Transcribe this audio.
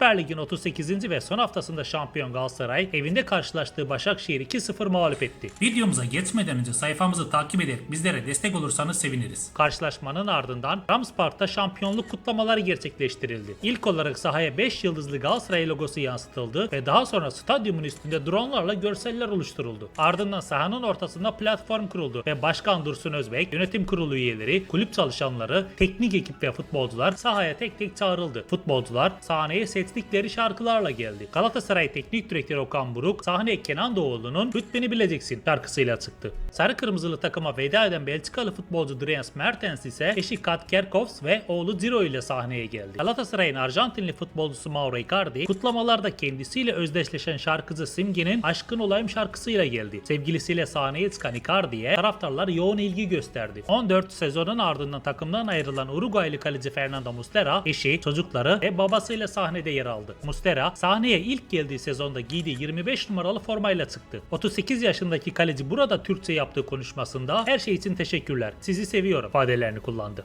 Süper Lig'in 38. ve son haftasında şampiyon Galatasaray evinde karşılaştığı Başakşehir 2-0 mağlup etti. Videomuza geçmeden önce sayfamızı takip ederek bizlere destek olursanız seviniriz. Karşılaşmanın ardından Rams Park'ta şampiyonluk kutlamaları gerçekleştirildi. İlk olarak sahaya 5 yıldızlı Galatasaray logosu yansıtıldı ve daha sonra stadyumun üstünde dronlarla görseller oluşturuldu. Ardından sahanın ortasında platform kuruldu ve Başkan Dursun Özbek, yönetim kurulu üyeleri, kulüp çalışanları, teknik ekip ve futbolcular sahaya tek tek çağrıldı. Futbolcular sahneye seçtikleri şarkılarla geldi. Galatasaray Teknik Direktörü Okan Buruk sahneye Kenan Doğulu'nun Rütbeni Bileceksin şarkısıyla çıktı. Sarı kırmızılı takıma veda eden Belçikalı futbolcu Dries Mertens ise eşi Kat Kerkhoffs ve oğlu Ciro ile sahneye geldi. Galatasaray'ın Arjantinli futbolcusu Mauro Icardi kutlamalarda kendisiyle özdeşleşen şarkıcı Simge'nin Aşkın Olayım şarkısıyla geldi. Sevgilisiyle sahneye çıkan Icardi'ye taraftarlar yoğun ilgi gösterdi. 14 sezonun ardından takımdan ayrılan Uruguaylı kaleci Fernando Muslera eşi, çocukları ve babasıyla sahnede yer aldı. Muslera sahneye ilk geldiği sezonda giydiği 25 numaralı formayla çıktı. 38 yaşındaki kaleci burada Türkçe yaptığı konuşmasında her şey için teşekkürler, sizi seviyorum ifadelerini kullandı.